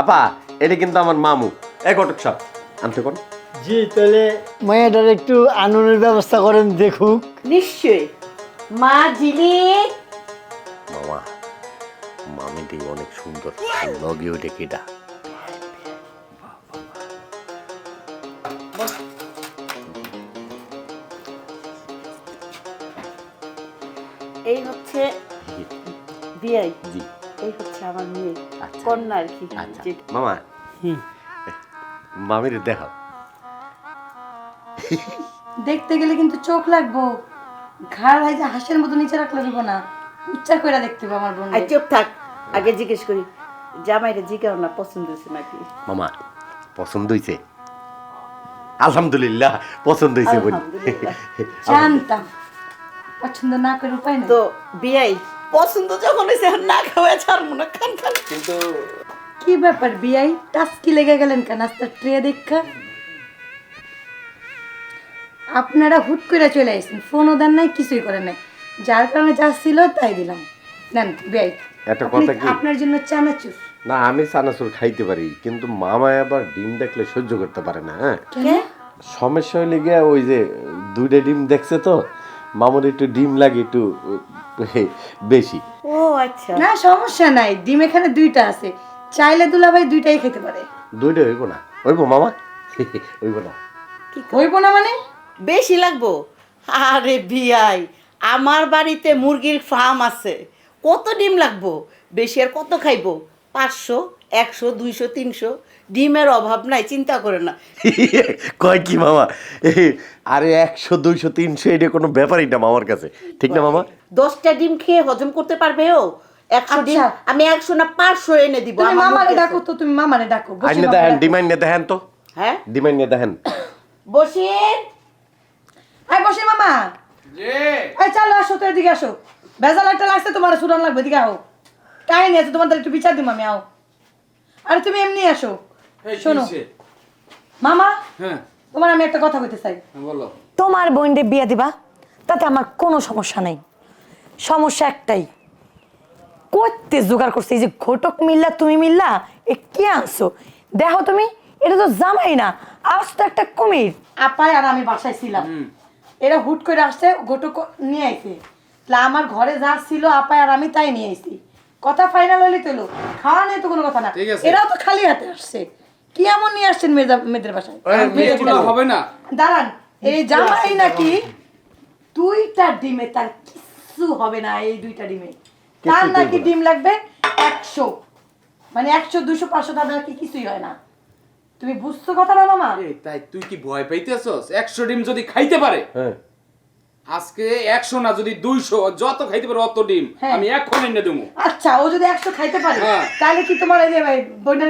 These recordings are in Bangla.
আপা এটা কিন্তু আমার মামু। এ ঘটক সাপ আনতে কোন? জি তাহলে মায়াটার একটু আনন্দের ব্যবস্থা করেন দেখুক। নিশ্চয়ই। মা ঝিলিক মামা মামিটি অনেক সুন্দর। লগে ওইটা কেটা এই হচ্ছে বিয়াই জি। এই হচ্ছে আমার মেয়ে। আচ্ছা। কন্যা আর কি। আচ্ছা। মামা। মামির দেখাও দেখতে গেলে কিন্তু চোখ লাগবো। ঘাড় হয় যে হাঁসের মতো নিচে রাখলে দেবো না। উচ্চা করে দেখতে আমার বোন আর চুপ থাক। আগে জিজ্ঞেস করি জামাইরে জিজ্ঞাও না পছন্দ হয়েছে নাকি? মামা পছন্দ হইছে? আলহামদুলিল্লাহ পছন্দ হইছে বলি। জানতাম। পছন্দ না করে উপায় তো বিয়াই? পছন্দ যখন হয়েছে না খাওয়া ছাড়বো না খান খান। কিন্তু কি ব্যাপার বিয়াই? টাস্কি লেগে গেলেন কেন? আস্তে ট্রে দেখা। আপনারা হুট করে চলে আসছেন। ফোনও দেন নাই কিছুই করেন নাই। যার কারণে যা ছিল তাই দিলাম। নেন বিয়াই একটা কথা কি? আপনার জন্য চানাচুর। না আমি চানাচুর খাইতে পারি কিন্তু মামা আবার ডিম দেখলে সহ্য করতে পারে না হ্যাঁ? কেন? সমস্যা হইলে গিয়া ওই যে দুইটা ডিম দেখছে তো মামুর একটু ডিম লাগে একটু বেশি। ও আচ্ছা। না সমস্যা নাই। ডিম এখানে দুইটা আছে। চাইলে দুলাভাই দুইটাই খেতে পারে। দুইটা হইব না। হইব মামা? হইব না। হইব না মানে? বেশি লাগবো। আরে বিয়াই আমার বাড়িতে মুরগির ফার্ম আছে। কত ডিম লাগবো? বেশি আর কত খাইবো? পাঁচশো। একশো দুইশো তিনশো ডিমের অভাব নাই চিন্তা করে না। কয় কি মামা? আরে একশো দুইশো তিনশো এটা কোনো ব্যাপারই না মামার কাছে। ঠিক না মামা? দশটা ডিম খেয়ে হজম করতে পারবে ও? একশো ডিম আচ্ছা। আমি একশো না পাঁচশো এনে দিব তুমি মামারে ডাকো তো তুমি মামারে ডাকো। বসে আইনে দেখেন ডিমাইন নিয়ে দেখেন তো। হ্যাঁ? ডিমাইন নিয়ে দেখেন। বসির আয় বসে মামা। এই চলো আসো তো এদিকে আসো। ভেজাল একটা লাগছে তোমার সুরান লাগবে এদিকে আও। কাহিনী আছে তোমাদের একটু বিচার দিম আমি আও। আরে তুমি এমনি আসো শোনো। মামা হ্যাঁ। তোমার আমি একটা কথা কইতে চাই। বলো। তোমার বোনরে বিয়ে দিবা? তাতে আমার কোনো সমস্যা নাই। সমস্যা একটাই। করতে জোগাড় করছে এই যে ঘটক মিল্লা তুমি মিল্লা এ কি আনছো? দেখো তুমি এটা তো জামাই না আজ তো একটা কুমির। আপায় আর আমি বাসায় ছিলাম। এরা হুট করে আসছে গোটো নিয়ে আইছে। তাহলে আমার ঘরে যা ছিল আপায় আর আমি তাই নিয়ে আইছি। কথা ফাইনাল হলে তো। খাওয়া নেই তো কোনো কথা না। এরাও তো খালি হাতে আসছে। কি এমন নিয়ে আসছেন মেয়েদের মেয়েদের বাসায়। হবে না। দাঁড়ান এই জামাই নাকি দুইটা ডিমে তার কিছু হবে না এই দুইটা ডিমে। তার নাকি ডিম লাগবে একশো। মানে একশো দুশো পাঁচশো তার নাকি কিছুই হয় না। তুমি বুঝছ কথা না মামা তাই তুই কি ভয় পাইতেছস? একশো ডিম যদি খাইতে পারে হ্যাঁ। আজকে একশো না যদি দুইশো যত খাইতে পারে অত ডিম। হ্যাঁ। আমি এখন এনে দেবো। আচ্ছা ও যদি একশো খাইতে পারে হ্যাঁ। তাহলে কি তোমার এই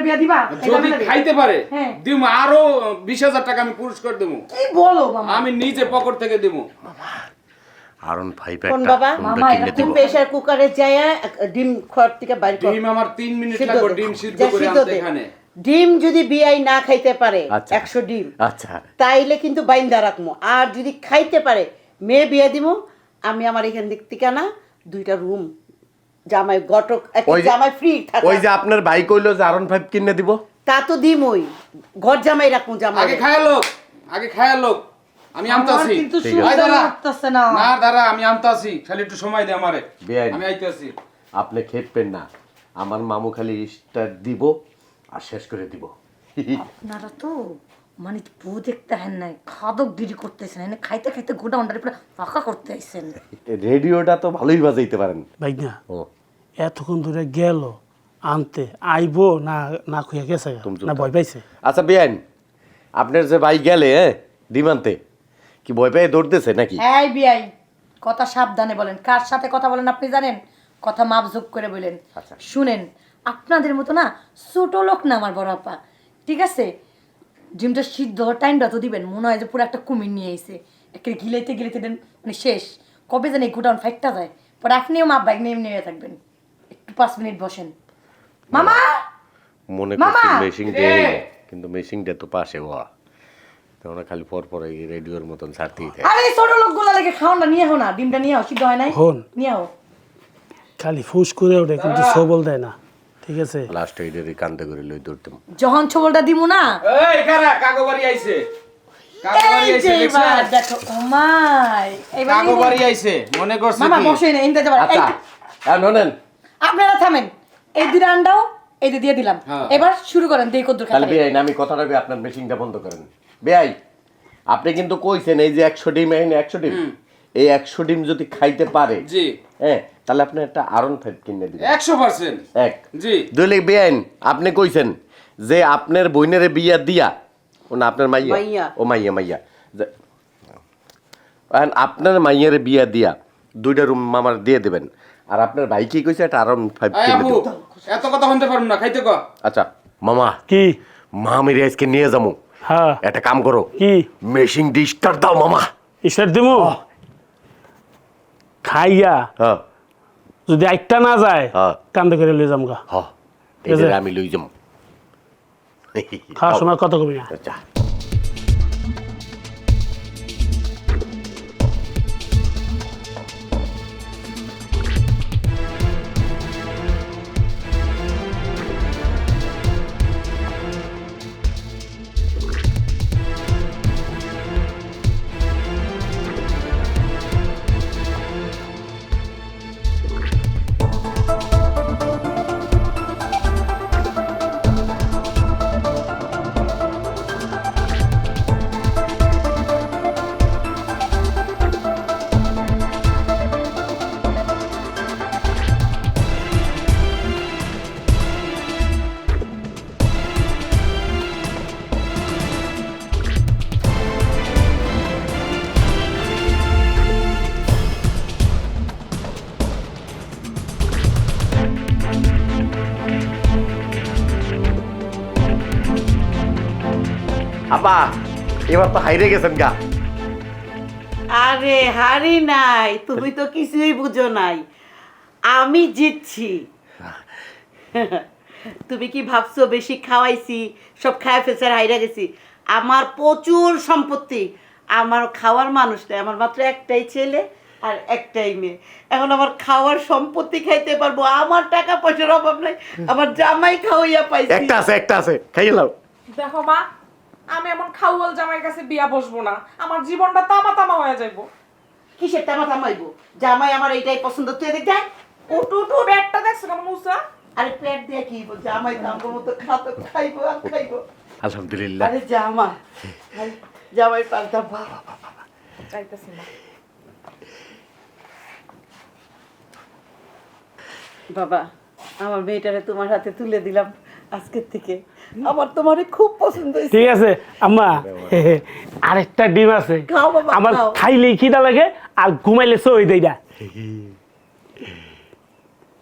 বিয়া দিবা? যদি খাইতে পারে হ্যাঁ। দিম আরও বিশ হাজার টাকা আমি পুরস্কার দেবো। কি বলো আমি নিজে পকেট থেকে দেবো। আরন ফাইভ কোন বাবা? মামা, প্রেশার কুকারে যায় ডিম খড় থেকে বাইর কর। ডিম আমার তিন মিনিট লাগবে ডিম সিদ্ধ করে আনতে এখানে। ডিম যদি বিয়াই না খাইতে পারে আচ্ছা। একশো ডিম। আচ্ছা। তাইলে কিন্তু বাইন্দা রাখব আর যদি খাইতে পারে মেয়ে বিয়ে দিব আমি আমার এখান দিক থেকে না দুইটা রুম জামাই গটক একটা জামাই ফ্রি থাকে? ওই যে আপনার ভাই কইলো যে আরন ফাইভ কিনে দিব। তা তো দিম ওই ঘর জামাই রাখব জামাই। আগে খায়া লোক আগে খায়া লোক আমি আমার আনতাছি কিন্তু সুবিধা। না। না দাঁড়া আমি আনতাছি খালি একটু সময় দে আমারে। আমি আইতাছি। আপনি খেপবেন না আমার মামু খালি স্টার দিব আর শেষ করে দিব। আপনারা তো মানে বউ দেখতে হেন নাই খাদক গিরি করতেছেন এনে খাইতে খাইতে গোটা অন্ডারে পুরো ফাঁকা করতে আইছেন। রেডিওটা তো ভালোই বাজাইতে পারেন। ভাইনা ও। এতক্ষণ ধরে গেল আনতে আইবো না না খুঁয়া গেছে না ভয় পাইছে? আচ্ছা বেআইন আপনার যে ভাই গেলে হ্যাঁ ডিমান্তে কি ভয় পেয়ে দৌড়তেছে নাকি? হ্যাঁ বিআই কথা সাবধানে বলেন কার সাথে কথা বলেন আপনি জানেন? কথা মাপঝোপ করে বলেন। আচ্ছা। শুনেন আপনাদের মতো না ছোট লোক না আমার বড় আপা ঠিক আছে? ডিমটা সিদ্ধ হওয়ার টাইমটা তো দিবেন। মনে হয় যে পুরো একটা কুমির নিয়ে এসে একে গিলাইতে গিলাইতে দেন মানে শেষ। কবে যেন এই গোডাউন ফাইটটা যায়। পরে আপনিও মাপ বাইক নিয়ে নিয়ে থাকবেন। একটু পাঁচ মিনিট বসেন। মামা! মনে মামা! করছি মেশিং দিয়ে কিন্তু মেশিংটা তো পাশে হওয়া তোমরা খালি পর পর এই রেডিওর মতন ছাড়তেই থাকে আরে ছোট লোকগুলো লেগে খাও না নিয়ে হো না। ডিমটা নিয়ে হও সিদ্ধ হয় নাই? হন। নিয়ে হও খালি ফুস করে ওঠে কিন্তু সবল দেয় না। ঠিক আছে। লাস্ট এইডের কান্দে করে লই দৌড়তাম যখন ছবলটা দিমু না? এই কারা? কাগবাড়ি আইছে। কাগবাড়ি এই আইছে এবার দেখো ও মাই এবার কাগবাড়ি আইছে মনে করছে মামা বসে না যাবার। আচ্ছা। হ্যাঁ ননেন। আপনারা থামেন। এই আন্ডাও এই দিয়ে দিলাম। হ্যাঁ। এবার শুরু করেন দেই কদ্দুর তাহলে বেআই আমি কথাটা আপনার মেশিনটা বন্ধ করেন। বেআই আপনি কিন্তু কইছেন এই যে একশো ডিম এই একশো ডিম। এই একশো ডিম যদি খাইতে পারে জি। হ্যাঁ তাহলে আপনি একটা আরন ফাইভ কিনে দিবেন। একশো পার্সেন্ট। এক। জি। দুইলে বেআইন আপনি কইছেন যে আপনার বইনের বিয়া দিয়া ও না আপনার মাইয়া? মাইয়া। ও মাইয়া মাইয়া। এখন আপনার মাইয়ের বিয়া দিয়া দুইটা রুম আমার দিয়ে দেবেন। আর আপনার ভাই কি কইছে একটা আরন ফাইভ কিনে দেবেন। এত কথা শুনতে পারুন না খাইতে ক? আচ্ছা মামা। কি? মা আমি আজকে নিয়ে যাব। হ্যাঁ একটা কাম করো। কি? মেশিন ডিস্টার দাও মামা। ঈশ্বর দিমু? খাইয়া হ্যাঁ। যদি আইটা না যায় কান্দ করে লই যাম গা হ্যাঁ আমি লই যাম। খাওয়ার সময় কত কবি না আপা এবার তো হাইরে গেছেন গা। আরে হারি নাই তুমি তো কিছুই বুঝো নাই। আমি জিতছি। তুমি কি ভাবছ বেশি খাওয়াইছি সব খায় ফেসার হাইরা গেছি। আমার প্রচুর সম্পত্তি। আমার খাওয়ার মানুষ নেই আমার মাত্র একটাই ছেলে আর একটাই মেয়ে। এখন আমার খাওয়ার সম্পত্তি খাইতে পারব আমার টাকা পয়সার অভাব নাই আমার জামাই খাওয়াইয়া পাইছি। একটা আছে একটা আছে খাইয়ে লাও দেখো মা আমি এমন খাউয়াল জামাইয়ের কাছে বিয়া বসবো না। আমার জীবনটা তামা তামা হয়ে যাইবো। কিসের টামা থামাইবো জামাই আমার এইটাই পছন্দ তুই দেখ উঠ উঠ উঠ পেটটা দেখছ কেমন উঁচা আরে প্লেট দিয়ে কি বল জামাই আমার মতো খাতো খাইবো আর খাইবো। আলহামদুলিল্লাহ। আরে জামা জামাই পাল্টা বাবা চাইতেছি না। বাবা আমার মেয়েটারে তোমার হাতে তুলে দিলাম আজকের থেকে। আমার তোমারে খুব পছন্দ হয়েছে। ঠিক আছে আম্মা আরেকটা ডিম আছে। আমার। খাইলেই খিদা লাগে আর ঘুমাইলে সই দেয়